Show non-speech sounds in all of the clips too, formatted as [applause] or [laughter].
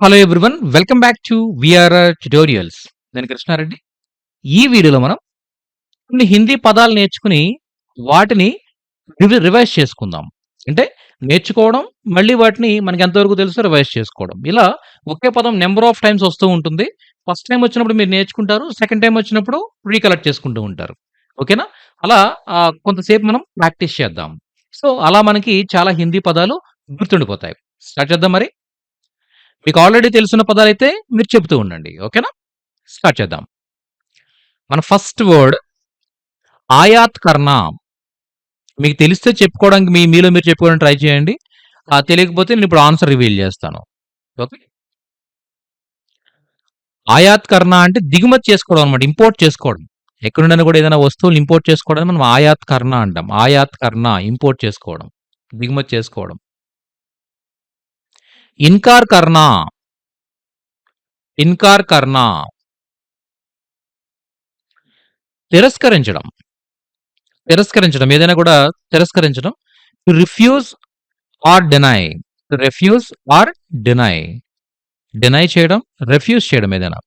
Hello everyone welcome back to VRR tutorials నేను కృష్ణారెడ్డి. ఈ వీడియోలో మనం కొన్ని హిందీ పదాలు నేర్చుకుని వాటిని రివైజ్ చేసుకుందాం. అంటే నేర్చుకోవడం మళ్ళీ వాటిని మనకి ఎంతవరకు తెలుసో రివైజ్ చేసుకోవడం. ఇలా ఒకే పదం నెంబర్ ఆఫ్ టైమ్స్ వస్తూ ఉంటుంది. ఫస్ట్ టైం వచ్చినప్పుడు మీరు నేర్చుకుంటారు సెకండ్ టైం వచ్చినప్పుడు రీకలెక్ట్ చేసుకుంటూ ఉంటారు. ఓకేనా? అలా కొంతసేపు మనం ప్రాక్టీస్ చేద్దాం. సో అలా మనకి చాలా హిందీ పదాలు గుర్తుండిపోతాయి. స్టార్ట్ చేద్దాం మరి. మీకు ఆల్రెడీ తెలుసున్న అయితే మీరు చెబుతూ ఉండండి. ఓకేనా? స్టార్ట్ చేద్దాం. మన ఫస్ట్ వర్డ్ ఆయాత్ కర్ణ మీకు తెలిస్తే చెప్పుకోవడానికి మీ మీలో మీరు చెప్పుకోవడానికి ట్రై చేయండి. తెలియకపోతే నేను ఇప్పుడు ఆన్సర్ రివీల్ చేస్తాను. ఓకే? ఆయాత్ కర్ణ అంటే దిగుమతి చేసుకోవడం అనమాట ఇంపోర్ట్ చేసుకోవడం. ఎక్కడుండైనా కూడా ఏదైనా వస్తువులు ఇంపోర్ట్ చేసుకోవడం మనం ఆయాత్ కర్ణ అంటాం. ఆయాత్ కర్ణ ఇంపోర్ట్ చేసుకోవడం. దిగుమతి చేసుకోవడం. ఇన్కార్ కర్నా ఇన్కార్ కర్నా తిరస్కరించడం. తిరస్కరించడం. ఏదైనా కూడా తిరస్కరించడం. To refuse or deny to refuse or deny deny చేయడం రిఫ్యూజ్ చేయడం ఏదైనా.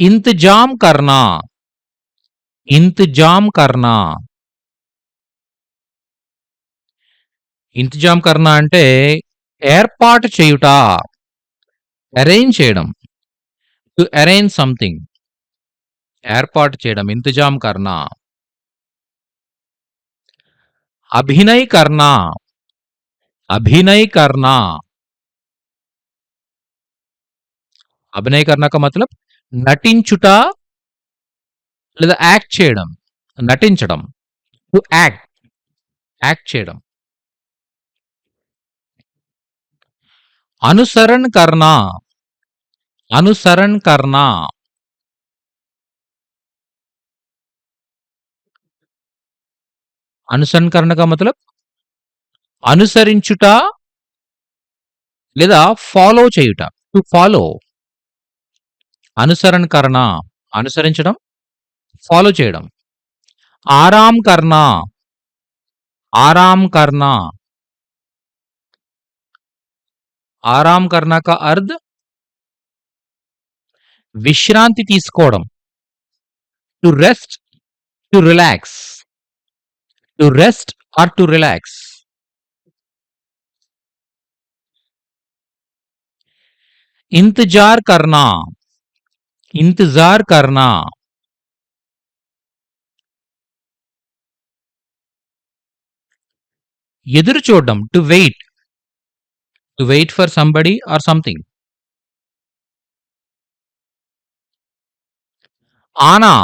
ఇంతజామ్ కర్నా ఇంతజామ్ కర్నా ఇంతజాం కర్ణ అంటే ఏర్పాటు చేయుట అరేంజ్ చేయడం. టు అరేంజ్ సంథింగ్ ఏర్పాటు చేయడం ఇంతజాం కర్ణ. అభినయ్ కర్నా అభినయ్ కర్నా అభినయ్ మతలబ్ నటించుట లేదా యాక్ట్ చేయడం నటించడం. టు యాక్ట్ యాక్ట్ చేయడం. అనుసరణ కర్నా అనుసరణ కర్నా అనుసరణ కర్ణ మతలబ్? అనుసరించుట లేదా ఫాలో చేయుట. టు ఫాలో అనుసరణ కర్ణ. అనుసరించడం ఫాలో చేయడం. ఆరాం కర్ణ. ఆరాం కర్ణ. ఆరాం కర్ణ కా అర్ధ్ విశ్రాంతి తీసుకోవడం. To rest to relax to rest or to relax ఇంతజార్ కర్నా ఇంతజార్ కర్నా ఎదురు చూడడం. To wait to wait for somebody or something ఆనా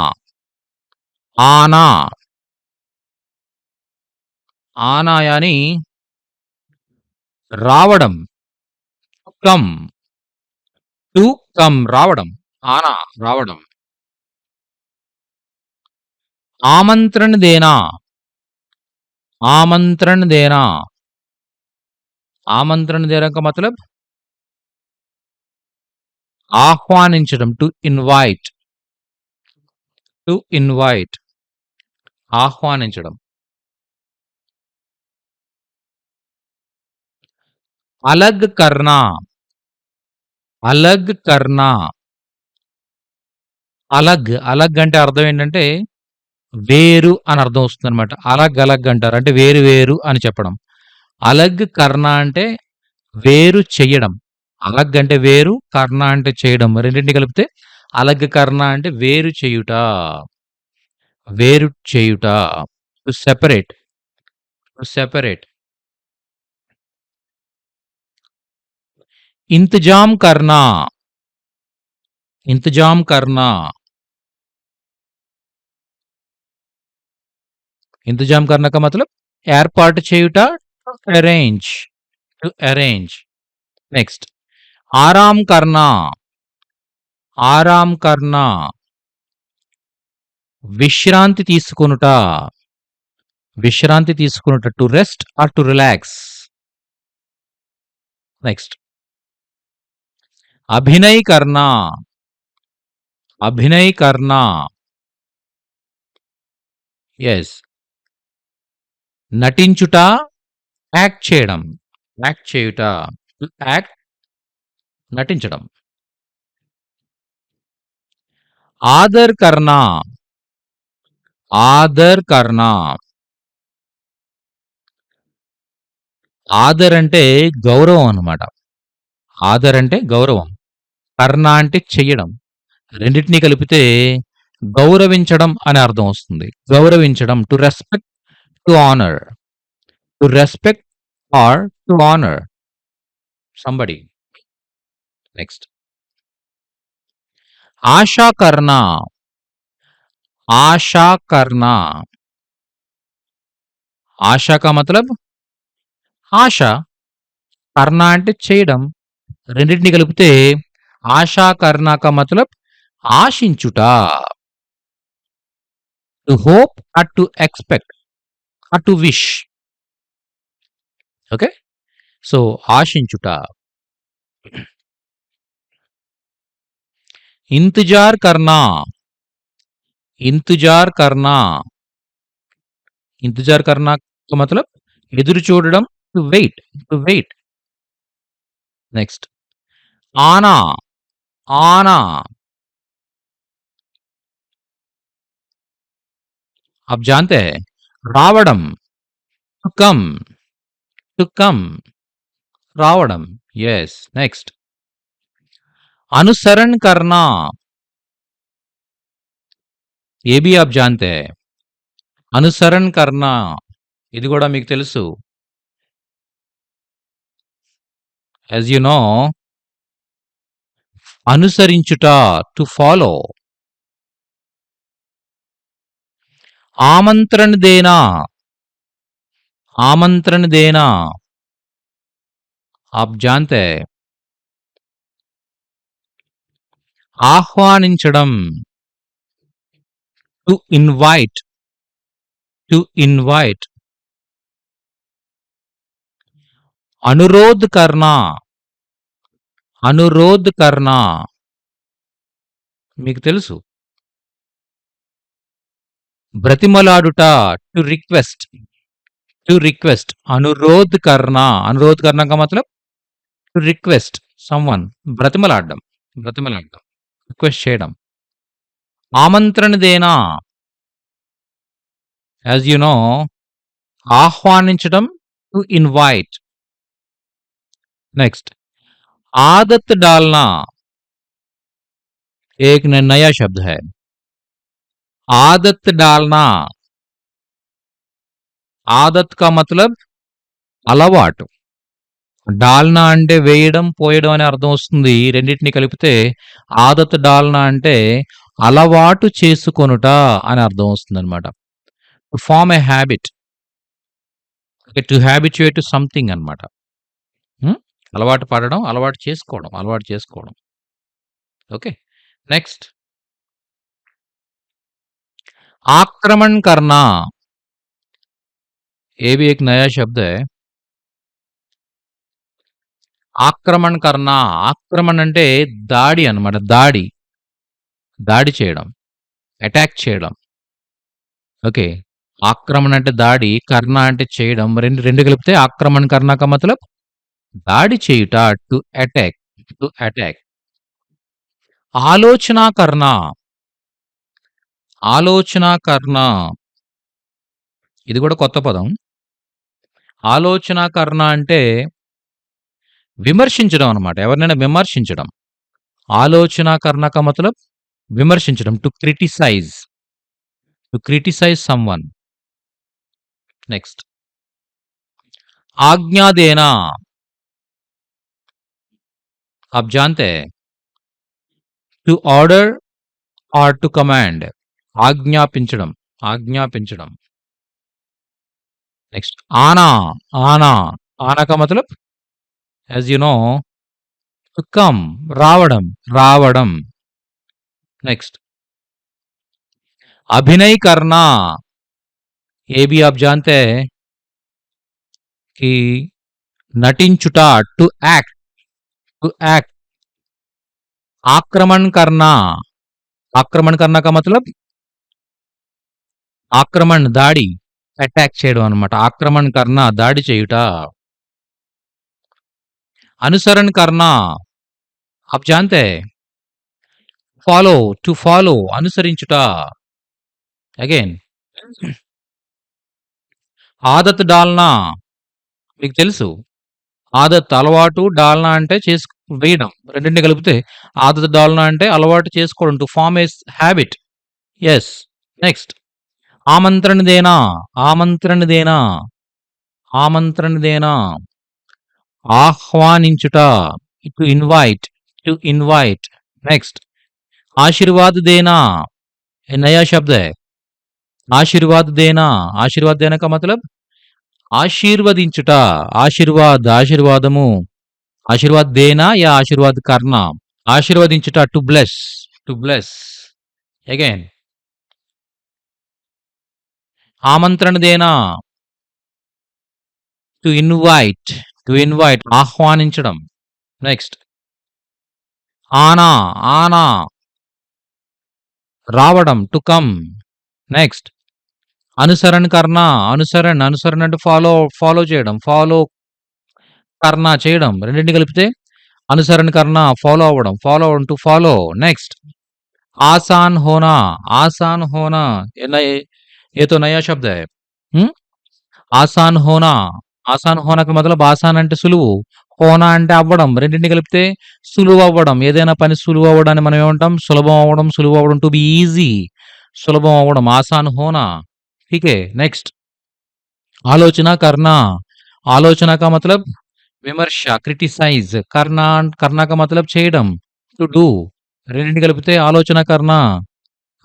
ఆనా ఆనా అని రావడం. కమ్ టు కమ్ రావడం. ఆనా రావడం. ఆమంత్రణ దేనా ఆమంత్రణ దేనా ఆమంత్రణ దేరం కా మతలబ్? ఆహ్వానించడం టు ఇన్వైట్ టు ఇన్వైట్ ఆహ్వానించడం. అలగ్ కర్నా అలగ్ కర్నా అలగ్ అలగ్ అంటే అర్థం ఏంటంటే వేరు అని అర్థం వస్తుంది అనమాట అలగ్ అలగ్ అంటారు. అంటే వేరు వేరు అని చెప్పడం. అలగ్ కర్ణ అంటే వేరు చేయడం. అలగ్ అంటే వేరు కర్ణ అంటే చేయడం. రెండింటిని కలిపితే అలగ్ కర్ణ అంటే వేరు చేయుట. వేరు చేయుట. టు సెపరేట్ టు సెపరేట్ ఇంతజాం కర్నా ఇంతజాం కర్నా ఇంతజాం కర్ణక కా ఏర్పాటు చేయుట అరేంజ్ టు అరేంజ్ నెక్స్ట్ ఆరామ్ కర్నా ఆరామ్ కర్నా విశ్రాంతి తీసుకొనుట విశ్రాంతి తీసుకొనుట to rest or to relax next Abhinay కర్ణా అభినయ్ కర్ణా ఎస్ నటించుట యాక్ట్ చేయడం యాక్ట్ చేయుట. యాక్ట్ నటించడం. ఆదర్ కర్ణా ఆదర్ కర్ణా ఆదర్ అంటే గౌరవం అన్నమాట. ఆదర్ అంటే గౌరవం. కర్ణ అంటే చెయ్యడం. రెండిటిని కలిపితే గౌరవించడం అనే అర్థం వస్తుంది. గౌరవించడం to respect, to honour. To respect Or to honour somebody. Next. आशा करना. आशा करना. ఆశ కా మతలబ్ ఆశ. కర్ణ అంటే చేయడం. రెండిటిని కలిపితే ఆశా కర్ణ కా మతలబ్ ఆశించుట. To hope or to expect or to wish. Okay. So, ఆశించుట. ఇంతజార్ కర్నా. ఇంతజార్ కర్నా. ఇంతజార్ కర్నా కా మతలబ్ ఎదురు చూడడం. To wait. To wait. Next. ఆనా. ఆనా. आप जानते हैं రావడం. To come. To come. రావడం. యెస్. నెక్స్ట్. అనుసరణ కర్నా. ये भी आप जानते हैं. అనుసరణ కర్నా. ఇది కూడా మీకు తెలుసు. As you know అనుసరించుట. To follow. ఆమంత్రణ Dena. ఆమంత్రణ Dena. आप जानते हैं. ఆహ్వానించడం. To invite. To invite. అనురోధ్ కర్నా. అనురోధ్ కర్నా. మీకు తెలుసు. బ్రతిమలాడుట. To request. To request. అనురోధ్ కర్నా. అనురోధ్ కర్నా కా మతలబ్ టు రిక్వెస్ట్ సమ్‌వన్. బ్రతిమలాడడం. బ్రతిమలాడడం. రిక్వెస్ట్ చేయడం. ఆమంత్రణ దేనా. యాస్ యూ నో ఆహ్వానించడం. To invite. నెక్స్ట్. आदत डालना. एक न नया शब्द है. आदत डालना. ఆదత్ కా మతలబ్? అలవాటు. డాల్నా అంటే వేయడం పోయడం అనే అర్థం వస్తుంది. రెండింటిని కలిపితే ఆదత్ డాల్నా అంటే అలవాటు చేసుకొనుట అని అర్థం వస్తుంది అనమాట to form a habit to habituate something అనమాట అలవాటు పడడం అలవాటు చేసుకోవడం అలవాటు చేసుకోవడం. ఓకే నెక్స్ట్ ఆక్రమణ్ కర్ణ. ये भी एक नया शब्द है. ఆక్రమణ కర్ణ. ఆక్రమణ అంటే దాడి అన్నమాట. దాడి. దాడి చేయడం. అటాక్ చేయడం. ఓకే. ఆక్రమణ అంటే దాడి. కర్ణ అంటే చేయడం. రెండు రెండు కలిపితే ఆక్రమణ కర్ణ కా మతలబ్ దాడి చేయుట. To attack. To attack. ఆలోచన కర్ణ. ఆలోచన కర్ణ. ఇది కూడా కొత్త పదం. ఆలోచన కర్ణ అంటే విమర్శించడం అన్నమాట. ఎవరినైనా విమర్శించడం. ఆలోచన కర్ణ కా మతలబ్ విమర్శించడం. To criticise. To criticise someone. Next. आज्ञा देना. आप जानते हैं. To order or to command. ఆజ్ఞాపించడం. ఆజ్ఞాపించడం. नेक्स्ट आना आना आना का मतलब as you know to come रावणम रावणम नेक्स्ट अभिनय करना ये भी आप जानते हैं कि नटिंचुटा टू एक्ट टू एक्ट आक्रमण करना आक्रमण करना का मतलब आक्रमण दाढ़ी అటాక్ చేయడం అన్నమాట. ఆక్రమణ కర్ణ దాడి చేయుట. अनुसरण करना आप जानते हैं ఫాలో టు ఫాలో అనుసరించుట అగైన్ ఆదత్ డాల్నా మీకు తెలుసు ఆదత్ అలవాటు డాల్నా అంటే చేసు వేయడం రెండింటిని కలిపితే ఆదత్ డాల్నా అంటే అలవాటు చేసుకోవడం to form a habit yes next ఆమంత్రణదేనా? ఆమంత్రణదేనా? ఆమంత్రణదేనా? ఆహ్వానించుట. To invite to invite next Aashirvaad దేనా నయా శబ్ద? ఆశీర్వాద్ దేనా ఆశీర్వాద్ మతలబ్? ఆశీర్వదించుట. ఆశీర్వాద్ ఆశీర్వాదము. ఆశీర్వాద్ దేనా? యా ఆశీర్వాద్ కర్ణ. ఆశీర్వదించుట. To bless to bless again ఆమంత్రణదేనా to invite to invite ఆహ్వానించడం. నెక్స్ట్ ఆనా ఆనా. రావడం టు కమ్ నెక్స్ట్ అనుసరణ కర్ణ. అనుసరణ అనుసరణ అంటే ఫాలో ఫాలో చేయడం. ఫాలో కర్ణ చేయడం. రెండింటిని కలిపితే అనుసరణ కర్ణ ఫాలో అవ్వడం. ఫాలో అవ్వడం టు ఫాలో నెక్స్ట్ ఆసాన్ హోనా. ఆసాన్ హోనా. ये नए- ये तो नया शब्द है हम्म? ఆసాన్ హోనా ఆసాన్ హోనాకి మొదలు ఆసాన్ అంటే సులువు హోనా అంటే అవ్వడం రెండింటిని కలిపితే సులువు అవ్వడం ఏదైనా పని సులువు అవ్వడాన్ని మనం ఏమంటాం సులభం అవ్వడం సులువు అవ్వడం టు బి ఈజీ సులభం అవ్వడం ఆసాన్ హోనా ఠీకే నెక్స్ట్ ఆలోచన కర్ణ ఆలోచన కా మతలబ్ విమర్శ క్రిటిసైజ్ కర్ణ కర్ణ కా మతలబ్ చేయడం టు డూ రెండింటిని కలిపితే ఆలోచన కర్ణ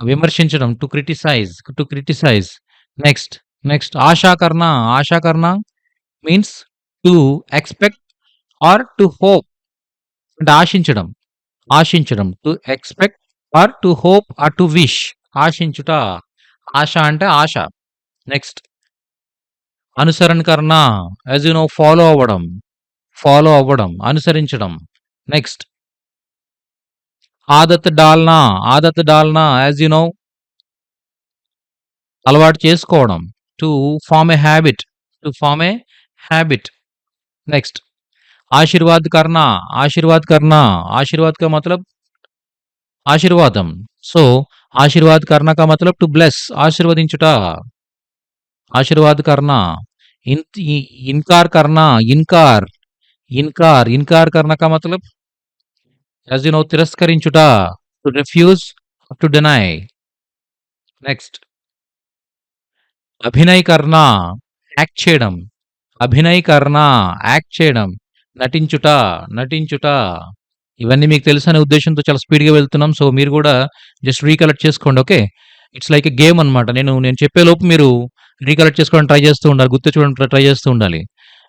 విమర్శించడం to criticise to criticise next next ASHA కర్ణ ఆశా కర్ణ means to expect or to hope అంటే ఆశించడం ఆశించడం. To expect or to hope or to wish ఆశించుట. ఆశ అంటే ఆశ. నెక్స్ట్ అనుసరణ కర్ణ యాజ్ యు నో ఫాలో అవ్వడం. ఫాలో అవ్వడం అనుసరించడం. నెక్స్ట్ ఆదత్ డాల్నా ఆదత్ డాల్నా యాజ్ యు నో అలవాటు చేసుకోవడం. To form a habit to form a habit next Aashirvaad కర్నా ఆశీర్వాద్ కర్నా ఆశీర్వాద్ కా మతలబ్? ఆశీర్వాదం. సో ఆశీర్వాద్ కర్నా కా మతలబ్ టు బ్లెస్ ఆశీర్వదించుట. ఆశీర్వాద్ కర్నా ఇన్ ఇన్కార్ కర్నా ఇన్కార్. ఇన్కార్ ఇన్కార్ కర్నా కా మతలబ్? As you know తిరస్కరించుట to refuse to deny next అభినయకర్ణ act చేయడం అభినయకర్ణ యాక్ట్ చేయడం నటించుట నటించుట ఇవన్నీ మీకు తెలుసనే ఉద్దేశంతో చాలా స్పీడ్‌గా వెళ్తున్నాం. సో, మీరు కూడా జస్ట్ రీకలెక్ట్ చేసుకోండి. Okay. It's like a game అన్నమాట. నేను నేను చెప్పేలోపు మీరు రీకలెక్ట్ చేసుకోవడానికి ట్రై చేస్తూ ఉండాలి. గుర్తుంచుకోవడానికి ట్రై చేస్తూ ఉండాలి.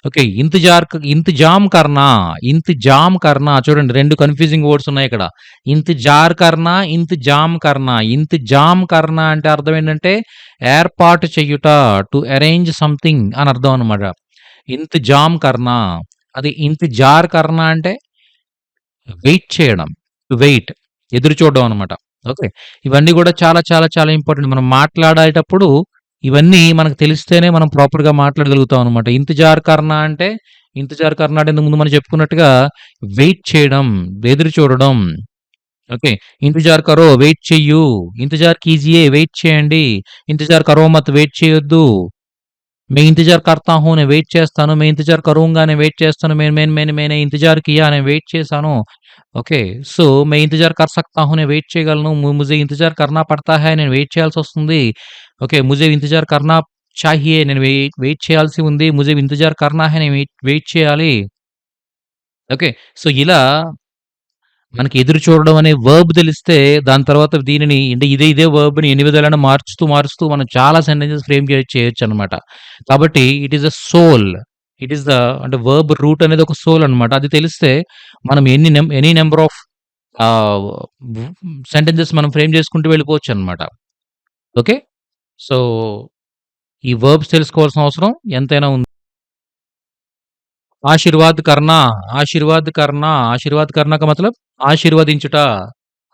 ఓకే. ఇంతజార్ ఇంతజామ్ కర్నా, ఇంతజామ్ కర్నా చూడండి రెండు కన్‌ఫ్యూజింగ్ వర్డ్స్ ఉన్నాయిక్కడ. ఇంతజార్ కర్నా, ఇంతజామ్ కర్నా. ఇంతజామ్ కర్నా అంటే అర్థం ఏంటంటే ఏర్పాటు చెయ్యుట. టు అరేంజ్ సంథింగ్ అని అర్థం అనమాట ఇంతజామ్ కర్నా. అది ఇంతజార్ కర్నా అంటే వెయిట్ చేయడం. To wait. ఎదురు చూడడం అనమాట ఓకే. ఇవన్నీ కూడా చాలా చాలా చాలా ఇంపార్టెంట్. మనం మాట్లాడేటప్పుడు ఇవన్నీ మనకు తెలిస్తేనే మనం ప్రాపర్‌గా మాట్లాడగలుగుతాం అనమాట ఇంతజార్ కర్ణ అంటే ఇంతజార్ కర్ణ అంటే ముందు మనం చెప్పుకున్నట్టుగా వెయిట్ చేయడం, ఎదురు చూడడం. ఓకే. ఇంతజార్ కరో వెయిట్ చెయ్యు. ఇంతజార్ కీజియే వెయిట్ చేయండి. ఇంతజార్ కరో మత్ వెయిట్ చేయొద్దు. మే ఇంతజార్ కర్తా హూ నేను వెయిట్ చేస్తాను. మే ఇంతజార్ కరూంగా నేను వెయిట్ చేస్తాను. మేము మే మే మేనే ఇంతజార్ కియా నేను వెయిట్ చేశాను. ఓకే. సో, మే ఇంతజార్ కర్ సక్తా హూ నేను వెయిట్ చేయగలను. ముజే ఇంతజార్ కర్నా పడతా హై నేను వెయిట్ చేయాల్సి వస్తుంది ఓకే. ముజే ఇంతజార్ కర్నా చాహియే నేను వెయిట్ వెయిట్ చేయాల్సి ఉంది. ముజే ఇంతజార్ కర్నా హే నేను వెయిట్ చేయాలి. ఓకే. సో, ఇలా మనకి ఎదురు చూడడం అనే వర్బ్ తెలిస్తే దాని తర్వాత దీనిని అంటే ఇదే ఇదే వర్బ్‌ని ఎన్ని విధాలైనా మార్చుతూ, మారుస్తూ మనం చాలా సెంటెన్సెస్ ఫ్రేమ్ చేయొచ్చు అనమాట కాబట్టి it is a soul. It is the అంటే వర్బ్ రూట్ అనేది ఒక సోల్ అనమాట అది తెలిస్తే మనం ఎన్ని ఎనీ నెంబర్ ఆఫ్ సెంటెన్సెస్ మనం ఫ్రేమ్ చేసుకుంటూ వెళ్ళిపోవచ్చు అనమాట ఓకే. సో, ఈ వర్బ్స్ తెలుసుకోవాల్సిన అవసరం ఎంతైనా ఉంది. ఆశీర్వాద్ కర్ణ ఆశీర్వాద్ కర్ణ ఆశీర్వాద్ కర్నా మతలబ్ ఆశీర్వదించుట.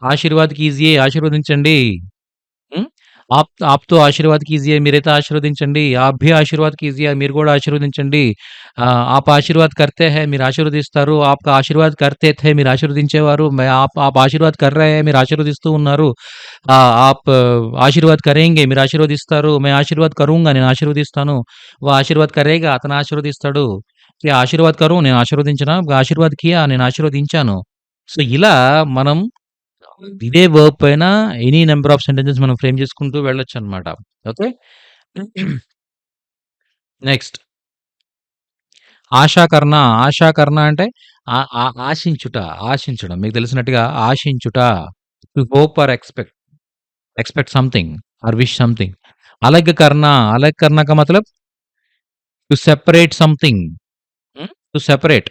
ఆశీర్వాద్ ఈజీ ఆశీర్వదించండి. आप आप तो आशीर्वाद कीजिए ఆశీర్వదించండి. आप भी आशीर्वाद మీరు కూడా ఆశీర్వదించండి. आप आशीर्वाद करते हैं మీరు ఆశీర్వదిస్తారు. आप ఆశీర్వాद करते थे మీరు ఆశీర్వదించేవారు. आप आप ఆశీర్వాद మీరు ఆశీర్వదిస్తూ ఉన్నారు. ఆప్ ఆశీర్వాద్ కరేంగే మీరు ఆశీర్వదిస్తారు. मैं ఆశీర్వాద్ కరువుగా నేను ఆశీర్వదిస్తాను. వా ఆశీర్వాద్ కరేగా అతను ఆశీర్వదిస్తాడు. ఆశీర్వాద్ కరువు నేను ఆశీర్వదించిన? ఆశీర్వాద్ కియా నేను ఆశీర్వదించాను. సో ఇలా మనం Hmm. ఇదే వర్క్ పైన ఎనీ నెంబర్ ఆఫ్ సెంటెన్సెస్ మనం ఫ్రేమ్ చేసుకుంటూ వెళ్ళొచ్చు అనమాట ఓకే? [clears throat] నెక్స్ట్. ఆశాకర్ణ. ఆశాకర్ణ అంటే ఆశించుట. ఆశించడం. మీకు తెలిసినట్టుగా ఆశించుట. To hope or expect. Expect something. Or wish something. అలగ్ కర్ణ అలగ్ కర్ణక మతలబ్ to separate something. Hmm? To separate.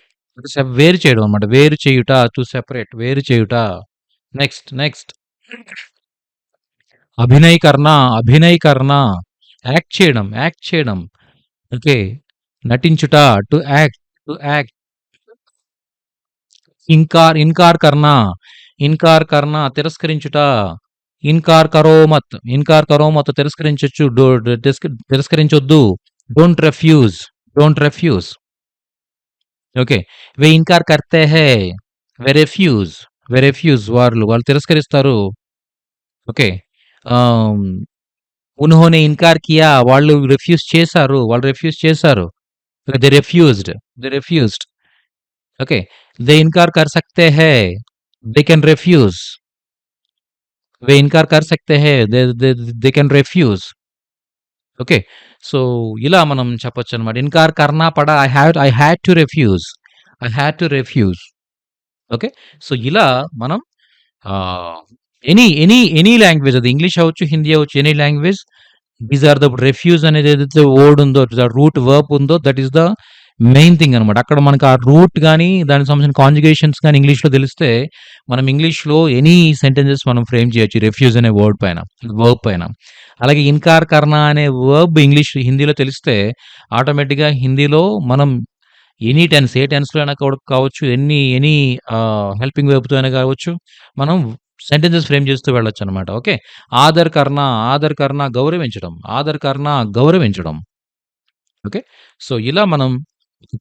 వేరు చేయడం అనమాట వేరు చేయుట. To separate. వేరు చేయుట. Next, next. అభినయ్ కర్ణ, అభినయ్ కర్ణ యాక్ట్ చేయడం, యాక్ట్ చేయడం. ఓకే. నటించుట, టు యాక్ట్, టు యాక్ట్. ఇంకార్, ఇంకార్ కర్ణ, ఇన్కార్ కర్ణ తిరస్కరించుట. ఇన్కార్ కరో మత్, ఇన్కార్ కరో మత్ తిరస్కరించొచ్చు. డో తిరస్క తిరస్కరించొద్దు. Don't refuse, don't refuse. Okay. వే ఇన్కార్ కర్తే హై, వే రిఫ్యూజ్, వే రిఫ్యూజ్ వాళ్ళు, వాళ్ళు తిరస్కరిస్తారు. ఓకే. ఆహ్, ఉన్హోనే ఇన్కార్ కియా వాళ్ళు రిఫ్యూజ్ చేశారు. వాళ్ళు రిఫ్యూజ్ చేశారు. They refused, they refused. Okay. They Incor కర్ సక్తే హై, దే కెన్ రిఫ్యూజ్. वे इनकार कर सकते हैं. They they they can refuse. Okay. So, ఇలా మనం చెప్పొచ్చనమాట. Incor కర్నా పడా I have I had to refuse. I had to refuse. Okay. So, ఇలా మనం ఎనీ ఎనీ ఎనీ లాంగ్వేజ్ అది ఇంగ్లీష్ అవ్వచ్చు, హిందీ అవ్వచ్చు. Any language these are the refuse అనేది ఏదైతే వర్డ్ ఉందో, ద రూట్ వర్బ్ ఉందో that is the main thing అనమాట. అక్కడ మనకు ఆ రూట్ కానీ దానికి సంబంధించిన కాంజుగేషన్స్ కానీ ఇంగ్లీష్‌లో తెలిస్తే, మనం ఇంగ్లీష్‌లో ఎనీ సెంటెన్సెస్ మనం ఫ్రేమ్ చేయొచ్చు. రెఫ్యూజ్ అనే వర్డ్ పైన, వర్బ్ పైన. అలాగే ఇన్కార్ కర్నా అనే వర్బ్ ఇంగ్లీష్ హిందీలో తెలిస్తే ఆటోమేటిక్‌గా హిందీలో మనం ఎనీ టెన్స్ ఏ టెన్స్‌లో అయినా కావచ్చు. ఎన్ని ఎనీ హెల్పింగ్ వెబ్తో అయినా కావచ్చు. మనం సెంటెన్సెస్ ఫ్రేమ్ చేస్తూ వెళ్ళొచ్చు అనమాట ఓకే. ఆధార్ కర్నా, ఆధార్ కర్నా గౌరవించడం. ఆధార్ కర్నా గౌరవించడం. ఓకే. సో, ఇలా మనం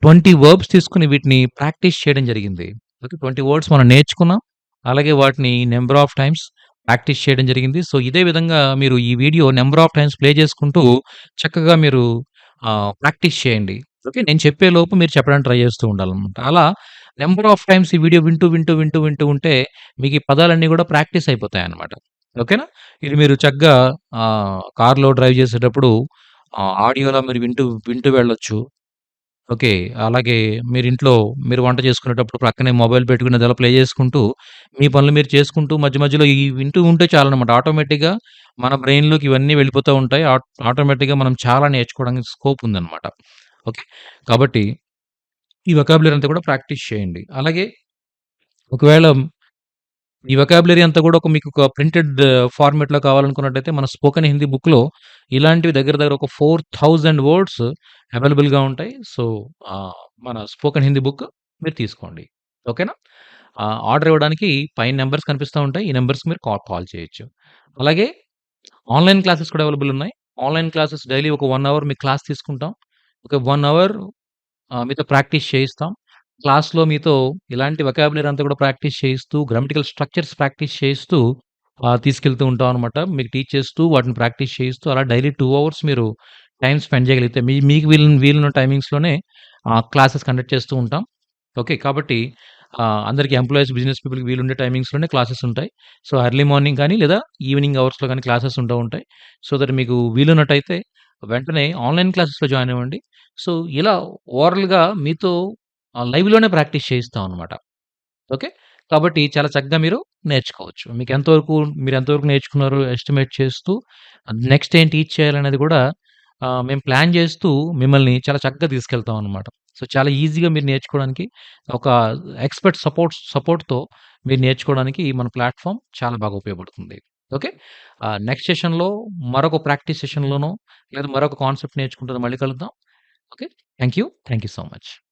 20 వర్బ్స్ తీసుకుని వీటిని ప్రాక్టీస్ చేయడం జరిగింది. ఓకే. 20 వర్డ్స్ మనం నేర్చుకున్నాం. అలాగే వాటిని నెంబర్ ఆఫ్ టైమ్స్ ప్రాక్టీస్ చేయడం జరిగింది. సో, ఇదే విధంగా మీరు ఈ video number of times play చేసుకుంటూ చక్కగా మీరు ప్రాక్టీస్ చేయండి. ఓకే. నేను చెప్పే లోపు మీరు చెప్పడానికి ట్రై చేస్తూ ఉండాలన్నమాట అలా నెంబర్ ఆఫ్ టైమ్స్ ఈ వీడియో వింటూ, వింటూ, వింటూ, వింటూ ఉంటే మీకు ఈ పదాలన్నీ కూడా ప్రాక్టీస్ అయిపోతాయి అనమాట ఓకేనా? ఇది మీరు చక్కగా కార్‌లో డ్రైవ్ చేసేటప్పుడు ఆడియోలో మీరు వింటూ, వింటూ వెళ్ళొచ్చు. ఓకే. అలాగే మీరు ఇంట్లో మీరు వంట చేసుకునేటప్పుడు ప్రక్కనే మొబైల్ పెట్టుకుని అలా ప్లే చేసుకుంటూ, మీ పనులు మీరు చేసుకుంటూ మధ్య మధ్యలో ఈ వింటూ ఉంటే చాలనమాట. ఆటోమేటిక్‌గా మన బ్రెయిన్‌లోకి ఇవన్నీ వెళ్ళిపోతూ ఉంటాయి. ఆటోమేటిక్‌గా మనం చాలా నేర్చుకోవడానికి స్కోప్ ఉందన్నమాట ఓకే. కాబట్టి ఈ వెకాబులరీ అంతా కూడా ప్రాక్టీస్ చేయండి. అలాగే ఒకవేళ ఈ వెకాబులరీ అంతా కూడా ఒక మీకు ఒక ప్రింటెడ్ ఫార్మేట్లో uh, కావాలనుకున్నట్టయితే మన స్పోకెన్ హిందీ బుక్‌లో ఇలాంటివి దగ్గర దగ్గర ఒక 4000 వర్డ్స్ అవైలబుల్‌గా ఉంటాయి. సో, మన స్పోకెన్ హిందీ బుక్ మీరు తీసుకోండి. ఓకేనా? ఆర్డర్ ఇవ్వడానికి పైన నెంబర్స్ కనిపిస్తా ఉంటాయి. ఈ నెంబర్స్కి మీరు కాల్ చేయొచ్చు. అలాగే ఆన్‌లైన్ క్లాసెస్ కూడా అవైలబుల్ ఉన్నాయి. ఆన్‌లైన్ క్లాసెస్ డైలీ ఒక వన్ అవర్ మీకు క్లాస్ తీసుకుంటాం. ఒక 1 అవర్ ఆహ్, మీతో ప్రాక్టీస్ చేయిస్తాం. క్లాస్‌లో మీతో ఇలాంటి వొకాబులరీ అంతా కూడా ప్రాక్టీస్ చేయిస్తూ, గ్రామటికల్ స్ట్రక్చర్స్ ప్రాక్టీస్ చేయిస్తూ ఆహ్, తీసుకెళ్తూ ఉంటాం అనమాట. మీకు టీచ్ చేస్తూ, వాటిని ప్రాక్టీస్ చేయిస్తూ అలా డైలీ 2 అవర్స్ మీరు టైమ్ స్పెండ్ చేయగలిగితే మీ మీకు వీలు వీలున్న టైమింగ్స్‌లోనే ఆహ్, క్లాసెస్ కండక్ట్ చేస్తూ ఉంటాం. ఓకే. కాబట్టి ఆహ్, అందరికి ఎంప్లాయీస్, బిజినెస్ పీపుల్‌కి వీలుండే టైమింగ్స్‌లోనే క్లాసెస్ ఉంటాయి. సో, ఎర్లీ మార్నింగ్ కానీ లేదా ఈవినింగ్ అవర్స్‌లో కానీ క్లాసెస్ ఉంటూ ఉంటాయి. సో, దట్ మీకు వీలున్నట్టయితే వెంటనే ఆన్‌లైన్ క్లాసెస్‌లో జాయిన్ అవ్వండి. సో, ఇలా ఓరల్‌గా మీతో ఆహ్, లైవ్‌లోనే ప్రాక్టీస్ చేయిస్తాం అనమాట. ఓకే. కాబట్టి చాలా చక్కగా మీరు నేర్చుకోవచ్చు. మీకు ఎంతవరకు మీరు ఎంతవరకు నేర్చుకున్నారో ఎస్టిమేట్ చేస్తూ నెక్స్ట్ ఏం టీచ్ చేయాలనేది కూడా ఆహ్, మేము ప్లాన్ చేస్తూ మిమ్మల్ని చాలా చక్కగా తీసుకెళ్తాం అనమాట. సో, చాలా ఈజీగా మీరు నేర్చుకోవడానికి ఒక ఎక్స్‌పర్ట్ సపోర్ట్ సపోర్ట్‌తో మీరు నేర్చుకోవడానికి మన ప్లాట్‌ఫార్మ్ చాలా బాగా ఉపయోగపడుతుంది. ఓకే. ఆహ్, నెక్స్ట్ సెషన్‌లో మరొక ప్రాక్టీస్ సెషన్‌లోనో లేదా మరొక కాన్సెప్ట్ నేర్చుకుంటూ మళ్ళీ కలుద్దాం. Okay. Thank you. Thank you so much.